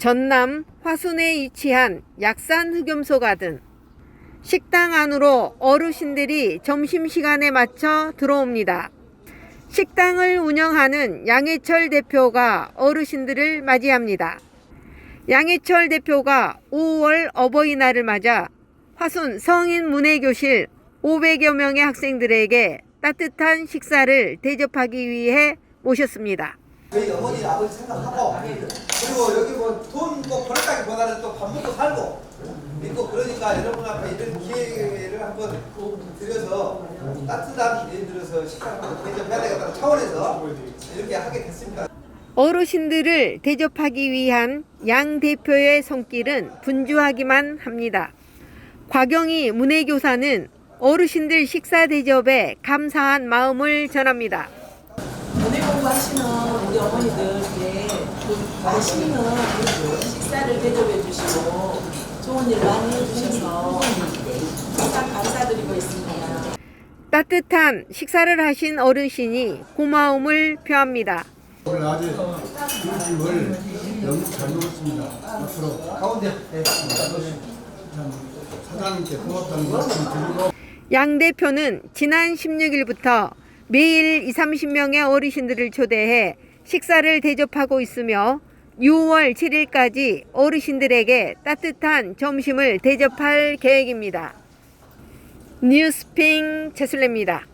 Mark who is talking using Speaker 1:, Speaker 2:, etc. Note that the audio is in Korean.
Speaker 1: 전남 화순에 위치한 약산 흑염소 가든 식당 안으로 어르신들이 점심시간에 맞춰 들어옵니다. 식당을 운영하는 양해철 대표가 어르신들을 맞이합니다. 양해철 대표가 5월 어버이날을 맞아 화순 성인 문해교실 500여 명의 학생들에게 따뜻한 식사를 대접하기 위해 모셨습니다.
Speaker 2: 저희 어머니 아버지 생각하고 그리고 여기 뭐돈뭐 벌었다기보다는 또 밥 먹고 살고 믿고 그러니까 여러분 앞에 이런 기회를 한번 드려서 따뜻한 예를 들어서 식사를 대접해야 되겠다는 차원에서 이렇게 하게 됐습니다.
Speaker 1: 어르신들을 대접하기 위한 양 대표의 손길은 분주하기만 합니다. 곽영희 문해교사는 어르신들 식사 대접에 감사한 마음을 전합니다.
Speaker 3: 공부하시는 우리 어머니들께 그 맛있는 식사를 대접해 주시고 좋은 일 많이 해주셔서 항상 감사드리고 있습니다.
Speaker 1: 따뜻한 식사를 하신 어르신이 고마움을 표합니다.
Speaker 4: 오늘 아주 중심을 너무 잘 먹었습니다. 앞으로
Speaker 2: 가운데
Speaker 4: 참 사장님께 고맙다는 말씀 드리고
Speaker 1: 양 대표는 지난 16일부터 매일 2, 30명의 어르신들을 초대해 식사를 대접하고 있으며 6월 7일까지 어르신들에게 따뜻한 점심을 대접할 계획입니다. 뉴스핑 최술래입니다.